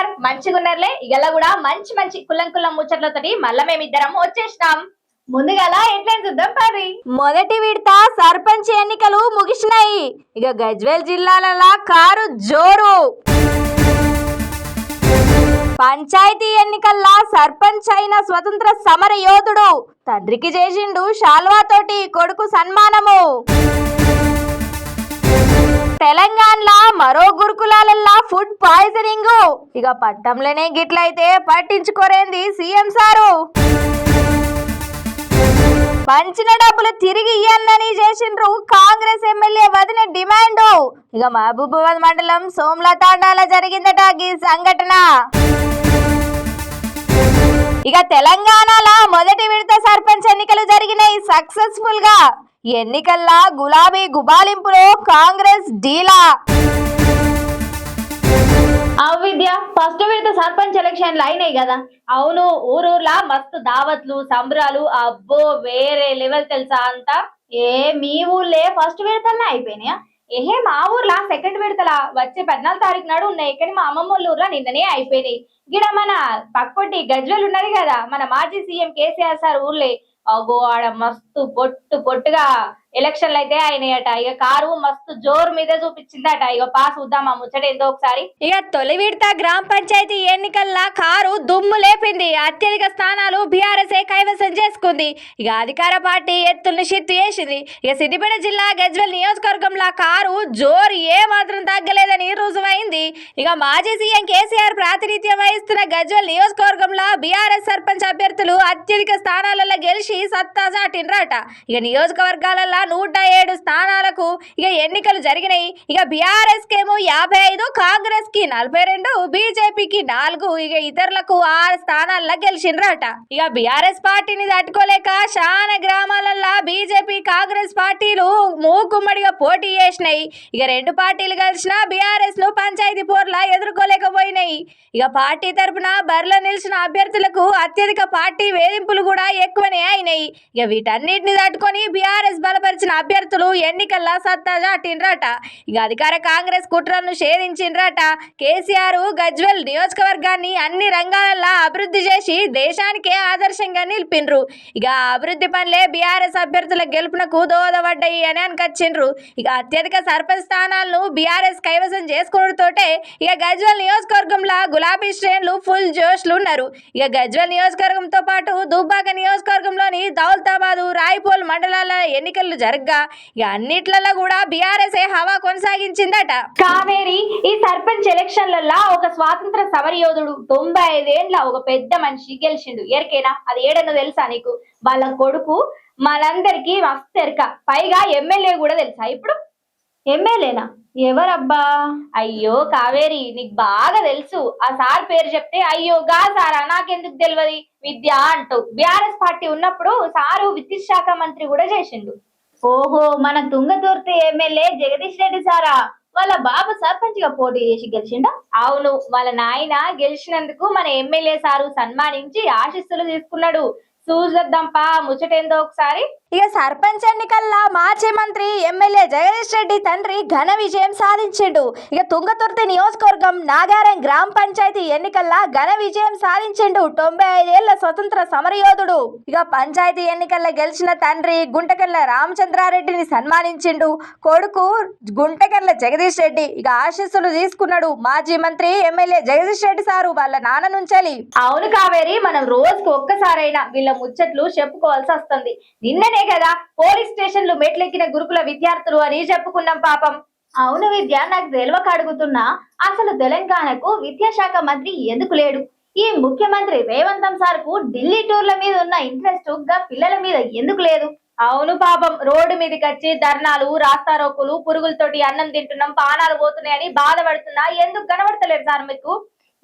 మంచిగా మంచిగున్నారులే ఇగల కూడా మంచి మంచి కుల్లం కుల్లం ముచ్చట్లతోటి మళ్ళా మేమిద్దరం వచ్చేసినాం. ముందుగల ఎట్లా చూద్దాం పది. మొదటి విడత సర్పంచ్ ఎన్నికలు ముగిసినాయి. ఇక గజ్వేల్ జిల్లాల కారు జోరు. పంచాయతీ ఎన్నికల్లా సర్పంచ్ అయిన స్వతంత్ర సమర యోధుడు తండ్రికి చేసిండు శాల్వాతోటి కొడుకు సన్మానము. తెలంగాణలో మరో గురుకులాలల్లా ఫుడ్ పాయిజనింగ్. ఇక పట్టంలోనే గిట్లయితే పట్టించుకోరేంది సీఎం సారు. పంచిన డబ్బులు తిరిగి ఇయ్యన్నని చేసిండ్రు కాంగ్రెస్ ఎమ్మెల్యే వదిన డిమాండ్. ఇక మహబూబాబాద్ మండలం సోమ్లా తాండాల జరిగిందట ఈ సంఘటన. ఇక తెలంగాణలో మొదటి విడత సర్పంచ్ ఎన్నికలు జరిగినాయి సక్సెస్ఫుల్గా ఎన్నికల్లా గులాబీ గుబాలింపులో కాంగ్రెస్ డీలా. అవిద్య ఫస్ట్ విడత సర్పంచ్ ఎలక్షన్లు అయినాయి కదా. అవును ఊరూర్లా మస్తు దావత్లు సంబరాలు అబ్బో వేరే లెవెల్ తెలుసా అంతా ఏ మీ ఊర్లే ఫస్ట్ విడతలనే అయిపోయినాయా? ఏహే మా ఊర్లా సెకండ్ విడతలా. వచ్చే పద్నాలుగు తారీఖు నాడు ఉన్నాయి. కానీ మా అమ్మమ్మ ఊర్లో నిన్ననే అయిపోయినాయి. గిడ మన పక్కొట్టి గజ్వల్ ఉన్నది కదా మన మాజీ సీఎం కేసీఆర్ సార్ ఊర్లే. అగో ఆడ మస్తు పొట్టు పొట్టుగా ఎలక్షన్లు అయితే అయినాయట. ఇక కారు మస్తు జోరు మీద చూపించిందట. ఇక పాస్ చూద్దామా ముచ్చట ఏందో ఒకసారి. ఇక తొలి విడత గ్రామ పంచాయతీ ఎన్నికల్లా కారు దుమ్ము లేపింది. అత్యధిక స్థానాలు బీఆర్ఎస్ కైవసం చేసుకుంది. ఇక అధికార పార్టీ ఎత్తుల్ని షిత్తు చేసింది. ఇక సిద్దిపేట జిల్లా గజ్వెల్ నియోజకవర్గంలో కారు జోరు ఏ మాత్రం తగ్గలేదని రుజువైంది. ఇక మాజీ సీఎం కేసీఆర్ ప్రాతినిధ్యం వహిస్తున్న గజ్వెల్ నియోజకవర్గంలో బీఆర్ఎస్ సర్పంచ్ అభ్యర్థులు అత్యధిక స్థానాలలో గెలిచి సత్తా చాటినరట ఇక నియోజకవర్గాలలో నూట ఏడు స్థానాలకు ఇక ఎన్నికలు జరిగినాయి. ఇక బీఆర్ఎస్ కేమో యాభై ఐదు కాంగ్రెస్కి నలభై రెండు బీజేపీకి నాలుగు ఇక ఇతరులకు ఆరు స్థానాల్లో గెలిచిండ్రట. ఇక బీఆర్ఎస్ పార్టీని తట్టుకోలేక చాలా గ్రామాలలో బీజేపీ కాంగ్రెస్ పార్టీలు మూకుమ్మడిగా పోటీ చేసినాయి. ఇక రెండు పార్టీలు కలిసిన బీఆర్ఎస్ను పంచాయతీ పోర్లా ఎదుర్కోలేకపోయినాయి. ఇక పార్టీ పార్టీ తరపున బరిలో నిలిచిన అభ్యర్థులకు అత్యధిక పార్టీ వేధింపులు కూడా ఎక్కువనే అయినాయి. ఇక వీటన్నిటిని తట్టుకొని బీఆర్ఎస్ బలపరిచిన అభ్యర్థులు ఎన్నికల్లో సత్తా చాటిండ్రట. ఇక అధికార కాంగ్రెస్ కుట్రలను షేధించిండ్రట. కేసీఆర్ గజ్వెల్ నియోజకవర్గాన్ని అన్ని రంగాలలో అభివృద్ధి చేసి దేశానికే ఆదర్శంగా నిలిపిండ్రు. ఇక అభివృద్ధి పనులే బీఆర్ఎస్ అభ్యర్థుల గెలుపునకు దోహదపడ్డాయి అని అనుకొచ్చిండ్రు. ఇక అత్యధిక సర్పంచ్ స్థానాలను బీఆర్ఎస్ కైవసం చేసుకోవడంతోటే ఇక గజ్వెల్ నియోజకవర్గంలో గులాబీ శ్రేణులు ఫుల్ జోష్లు ఉన్నారు. ఇక గజ్వల్ నియోజకవర్గంతో పాటు దుబ్బాక నియోజకవర్గంలోని దౌలతాబాదు రాయపోల్ మండలాల ఎన్నికలు జరగ్గా. ఇక అన్నిట్లలో కూడా బీఆర్ఎస్ హవా కొనసాగించిందట. కావేరి ఈ సర్పంచ్ ఎలక్షన్లల్లా ఒక స్వాతంత్ర సమరయోధుడు తొంభై ఐదేండ్ల ఒక పెద్ద మనిషి గెలిచిండు. ఎరికేనా? అది ఏడన్నో తెలుసా నీకు? వాళ్ళ కొడుకు మనందరికీ మస్తు ఎరక. పైగా ఎమ్మెల్యే కూడా తెలుసా ఇప్పుడు? ఎమ్మెల్యేనా ఎవరబ్బా? అయ్యో కావేరి నీకు బాగా తెలుసు. ఆ సార్ పేరు చెప్తే అయ్యో గా సారా నాకెందుకు తెలియదు విద్య అంటూ. బిఆర్ఎస్ పార్టీ ఉన్నప్పుడు సారు విద్యుత్ శాఖ మంత్రి కూడా చేసిండు. ఓహో మన తుంగతుర్తి ఎమ్మెల్యే జగదీష్ రెడ్డి సారా. వాళ్ళ బాబు సర్పంచ్గా పోటీ చేసి గెలిచిండా? అవును వాళ్ళ నాయన గెలిచినందుకు మన ఎమ్మెల్యే సారు సన్మానించి ఆశీస్సులు తీసుకున్నాడు. చూసేద్దాంపా ముచ్చటేందో ఒకసారి? ఇక సర్పంచ్ ఎన్నికల్లో మాజీ మంత్రి ఎమ్మెల్యే జగదీష్ రెడ్డి తండ్రి ఘన విజయం సాధించిండు. ఇక తుంగతుర్తి నియోజకవర్గం నాగారం గ్రామ పంచాయతీ ఎన్నికల్లో ఘన విజయం సాధించిండు తొంభై ఐదేళ్ళ స్వతంత్ర సమరయోధుడు. ఇక పంచాయతీ ఎన్నికల్లో గెలిచిన తండ్రి గుంటకెళ్ళ రామచంద్రారెడ్డిని సన్మానించిండు. కొడుకు గుంటకెళ్ళ జగదీష్ రెడ్డి ఇక ఆశీస్సులు తీసుకున్నాడు మాజీ మంత్రి ఎమ్మెల్యే జగదీష్ రెడ్డి సారు వాళ్ళ నాన్న నుంచాలి. అవును కావేరి మనం రోజుకు ఒక్కసారైనా వీళ్ళ ముచ్చట్లు చెప్పుకోవాల్సి వస్తుంది. నిన్ననే కదా పోలీస్ స్టేషన్లు మెట్లెక్కిన గురుకుల విద్యార్థులు అని చెప్పుకున్నాం పాపం. అవును విద్య నాకు తెలియక అడుగుతున్నా. అసలు తెలంగాణకు విద్యాశాఖ మంత్రి ఎందుకు లేడు? ఈ ముఖ్యమంత్రి రేవంతం సార్కు ఢిల్లీ టూర్ల మీద ఉన్న ఇంట్రెస్ట్గా పిల్లల మీద ఎందుకు లేదు? అవును పాపం రోడ్డు మీదకి వచ్చి ధర్నాలు రాస్తారోకులు పురుగులతోటి అన్నం తింటున్నాం పానాలు పోతున్నాయని బాధపడుతున్నా. ఎందుకు కనబడతలేదు సార్ మీకు?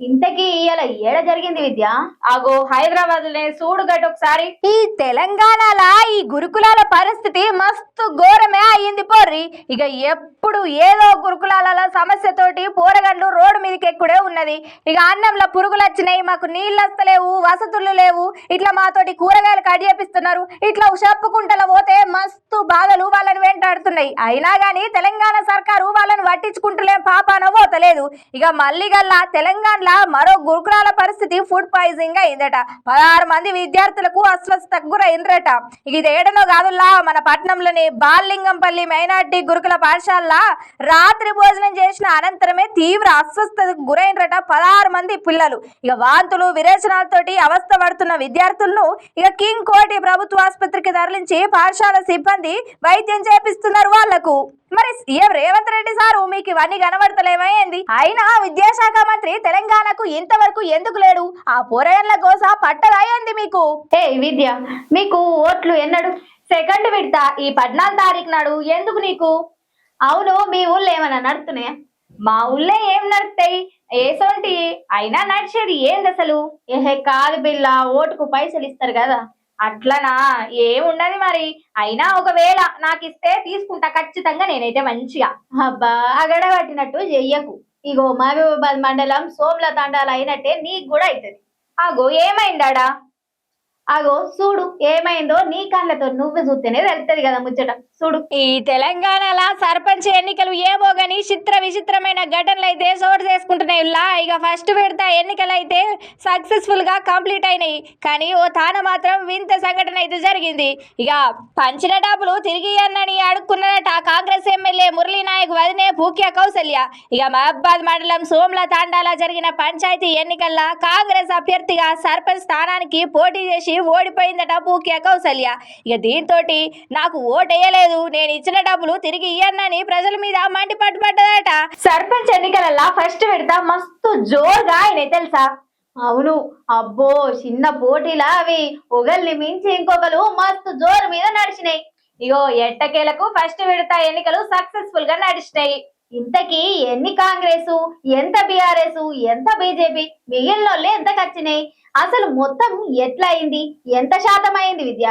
ఇంతకీ ఇవాళ ఏడ జరిగింది విద్య? ఆగో హైదరాబాద్ లే గట్ ఒకసారి. ఈ తెలంగాణలో ఈ గురుకులాల పరిస్థితి మస్తు ఘోరమే అయ్యింది మరి ఇక ఎప్పుడు ఏదో గురుకులాల సమస్యతోటి పోరగండ్లు రోడ్డు మీదకి ఎక్కుడే ఉన్నది. ఇక అన్నంలో పురుగులు వచ్చినాయి మాకు నీళ్ళు వస్తలేవు వసతులు లేవు. ఇట్లా మాతోటి కూరగాయలు కట్ చేపిస్తున్నారు. ఇట్లా చెప్పుకుంటలో పోతే మస్తు బాధలు వాళ్ళని వెంటాడుతున్నాయి. అయినా కానీ తెలంగాణ సర్కారు వాళ్ళని పట్టించుకుంటలేం పాపాన పోతలేదు. ఇక మళ్ళీ గల్లా తెలంగాణలో మరో గురుకులాల పరిస్థితి ఫుడ్ పాయిజనింగ్ అయిందట. పదహారు మంది విద్యార్థులకు అస్వస్థతకు గురైండ్రట ఇది ఏడనో కాదుల్లా మన పట్టణంలోని బాలింగంపల్లి మైనార్టీ గురుకుల పాఠశాల రాత్రి భోజనం చేసిన అనంతరమే తీవ్ర అస్వస్థతకు గురైనరట పదహారు మంది పిల్లలు. ఇక వాంతులు విరేచనాలతోటి అవస్థ పడుతున్న విద్యార్థులను ఇక కింగ్ కోటి ప్రభుత్వ ఆసుపత్రికి తరలించి పాఠశాల సిబ్బంది వైద్యం చేపిస్తున్నారు వాళ్ళకు. మరి సీఎం రేవంత్ రెడ్డి సారు మీకు ఇవన్నీ కనబడతలేమైంది అయినా విద్యాశాఖ మంత్రి తెలంగాణకు ఇంతవరకు ఎందుకు లేడు? ఆ పోరగన్ల గోస పట్టదయ్యింది మీకు? ఏ విద్య మీకు ఓట్లు ఎన్నడు? సెకండ్ విడత ఈ పద్నాలుగు తారీఖు నాడు ఎందుకు నీకు? అవును మీ ఊళ్ళో ఏమైనా నడుతున్నాయా మా ఊళ్ళో ఏం నడుస్తాయి ఏసోంటి అయినా నడిచేది ఏంది అసలు? ఏహే కాదు బిల్ల ఓటుకు పైసలు ఇస్తారు కదా. అట్లనా? ఏముండదు మరి. అయినా ఒకవేళ నాకు ఇస్తే తీసుకుంటా ఖచ్చితంగా నేనైతే మంచిగా. అబ్బా అగడ పట్టినట్టు చెయ్యకు. ఇగో మహబూబాబాద్ మండలం సోమ్ల తండాలు అయినట్టే నీకు కూడా అవుతుంది అగో ఏమైందాడా? అగో చూడు ఏమైందో నీ కళ్ళతో నువ్వు చూస్తేనే తెలుస్తుంది కదా ముచ్చట. చూడు. ఈ తెలంగాణలో సర్పంచ్ ఎన్నికలు ఏమో గాని చిత్ర విచిత్రమైన ఘటనలు అయితే చోటు చేసుకుంటున్నాయి. ఇలా ఇక ఫస్ట్ విడత ఎన్నికలు అయితే సక్సెస్ఫుల్గా కంప్లీట్ అయినాయి. కానీ ఓ తాన మాత్రం వింత సంఘటన అయితే జరిగింది. ఇక పంచిన డబ్బులు తిరిగి అన్నని అడుక్కున్నట కాంగ్రెస్ ఎమ్మెల్యే మురళీ నాయక్ వదినే పూక్య కౌసల్య ఇక మహబాద్ మండలం సోమ్ల తాండాల జరిగిన పంచాయతీ ఎన్నికల్లో కాంగ్రెస్ అభ్యర్థిగా సర్పంచ్ స్థానానికి పోటీ చేసి ఓడిపోయిందట పూకే కౌసల్య ఇక దీంతో నాకు ఓటేయలేదు నేను ఇచ్చిన డబ్బులు తిరిగి ఇయ్యన్నని ప్రజల మీద మంటి పట్టుబడ్డదట సర్పంచ్ ఎన్నికలల్లా ఫస్ట్ విడత మస్తు జోరుగా ఆయన తెలుసా? అవును అబ్బో చిన్న పోటీలా అవి ఒకల్ని మించి ఇంకొకరు మస్తు జోరు మీద నడిచినాయి. ఇగో ఎట్టకేలకు ఫస్ట్ విడత ఎన్నికలు సక్సెస్ఫుల్గా నడిచినాయి. ఇంతకీ ఎన్ని కాంగ్రెస్ ఎంత బీఆర్ఎస్ ఎంత బీజేపీ మిగిలినోళ్ళు ఎంత ఖర్చినాయి అసలు మొత్తం ఎట్లా అయింది? ఎంత శాతం అయింది విద్య?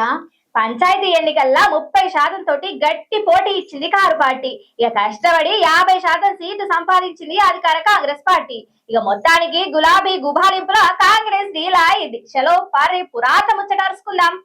పంచాయతీ ఎన్నికల్లో ముప్పై శాతం తోటి గట్టి పోటీ ఇచ్చింది కారు పార్టీ. ఇక కష్టపడి యాభై శాతం సీటు సంపాదించింది అధికార కాంగ్రెస్ పార్టీ. ఇక మొత్తానికి గులాబీ గుబాలింపులో కాంగ్రెస్ డీలా అయింది. చలో పారి పురాత ముచ్చట అరుచుకుందాం.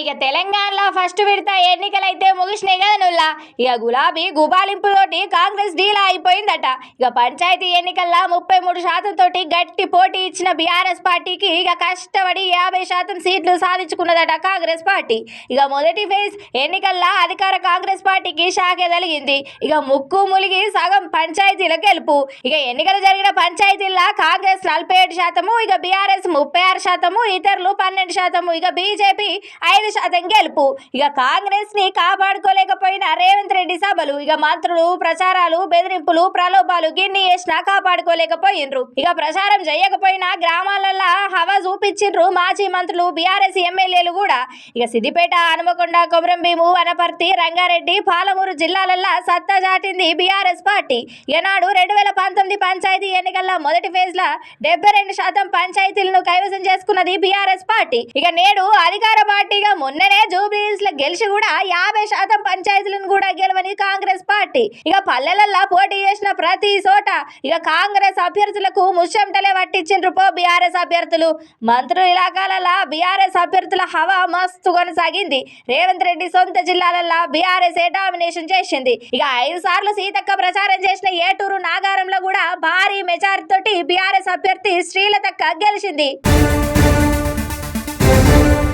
ఇక తెలంగాణలో ఫస్ట్ విడత ఎన్నికలు అయితే ముగిసినాయి కదా నుల్లా? ఇక గులాబీ గుబాలింపుతోటి కాంగ్రెస్ డీలా అయిపోయిందట ఇక పంచాయతీ ఎన్నికల్లో ముప్పై మూడు శాతం తోటి గట్టి పోటీ ఇచ్చిన బీఆర్ఎస్ పార్టీకి ఇక కష్టపడి యాభై శాతం సీట్లు సాధించుకున్నదట కాంగ్రెస్ పార్టీ. ఇక మొదటి ఫేజ్ ఎన్నికల్లో అధికార కాంగ్రెస్ పార్టీకి షాక్ ఎదలిగింది ఇక ముక్కు ములిగి సగం పంచాయతీల గెలుపు. ఇక ఎన్నికలు జరిగిన పంచాయతీల్లో కాంగ్రెస్ నలభై ఏడు శాతము ఇక బీఆర్ఎస్ ముప్పై ఆరు శాతము ఇతరులు పన్నెండు శాతము. ఇక బీజేపీ ఐదు శాతం గెలుపు. ఇక కాంగ్రెస్ని కాపాడుకోలేకపోయిన రేవంత్ రెడ్డి సభలు ఇక మంత్రులు ప్రచారాలు బెదిరింపులు ప్రలోభాలు గిన్ని చేసినా కాపాడుకోలేకపోయినరు. ఇక ప్రచారం చేయకపోయినా గ్రామాలల్లా హవా చూపించిండ్రు మాజీ మంత్రులు బీఆర్ఎస్ ఎమ్మెల్యేలు కూడా. ఇక సిద్దిపేట హనుమకొండ కొమరంభీము వనపర్తి రంగారెడ్డి పాలమూరు జిల్లాలల్లా సత్తా చాటింది బీఆర్ఎస్ పార్టీ. ఈనాడు రెండు వేల పంతొమ్మిది పంచాయతీ ఎన్నికల్లో మొదటి ఫేజ్ లా డెబ్బై రెండు శాతం పంచాయతీలను కైవసం చేసుకున్నది బీఆర్ఎస్ పార్టీ. ఇక నేడు అధికార పార్టీగా మొన్ననే జూబ్లీహిల్స్లో గెలిచి కూడా యాభై శాతం పంచాయతీలను కూడా గెలవని కాంగ్రెస్ పార్టీ. ఇక పల్లెలలో పోటీ చేసిన ప్రతి చోట ఇక కాంగ్రెస్ అభ్యర్థులకు ముష్టంటలే పట్టించిండ్రు పో బీఆర్ఎస్ అభ్యర్థులు. మంత్రుల ఇలాకాలలో బీఆర్ఎస్ అభ్యర్థుల హవా మస్తు కొనసాగింది. రేవంత్ రెడ్డి సొంత జిల్లాలలో బీఆర్ఎస్ డామినేషన్ చేసింది. ఇక ఐదు సార్లు సీతక్క ప్రచారం చేసిన ఏటూరు నాగారంలో కూడా భారీ మెజారిటీ తోటి బీఆర్ఎస్ అభ్యర్థి శ్రీలతక్క గెలిచింది.